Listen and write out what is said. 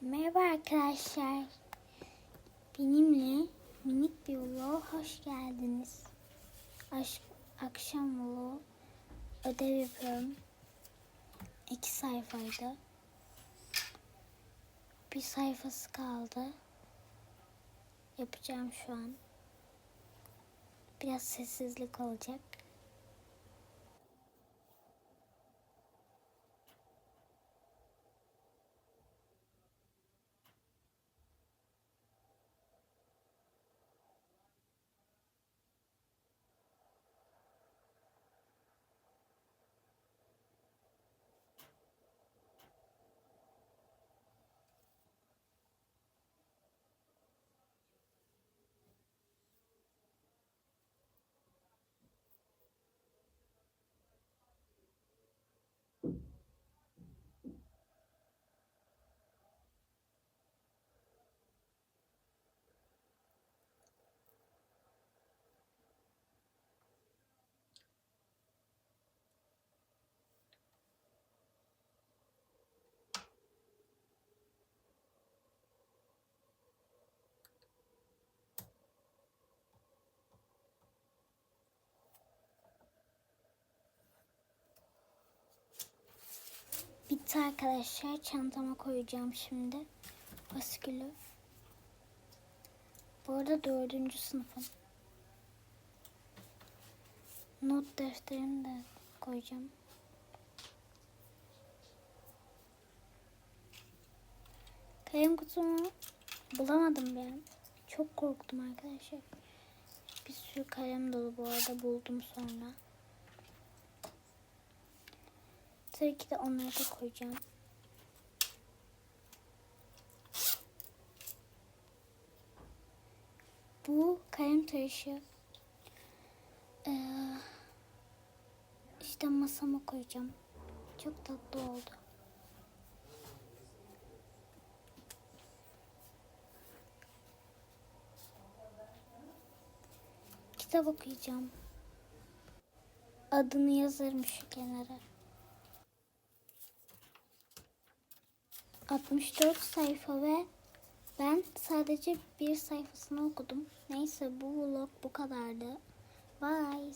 Merhaba arkadaşlar. Benimle minik bir vloga hoş geldiniz. Aş akşam vlogu ödev yapıyorum. İki sayfaydı. Bir sayfası kaldı. Yapacağım şu an. Biraz sessizlik olacak. Bitti arkadaşlar. Çantama koyacağım şimdi. Faskülü. Bu arada dördüncü sınıfım. Not defterini de koyacağım. Kalem kutumu bulamadım ben. Çok korktum arkadaşlar. Bir sürü kalem dolu bu arada buldum sonra. Tabii ki de onları da koyacağım. Bu kalem tıraşı. Ee, işte masama koyacağım. Çok tatlı oldu. Kitap okuyacağım. Adını yazarım şu kenara. 64 sayfa ve ben sadece bir sayfasını okudum. Neyse bu vlog bu kadardı. Bye.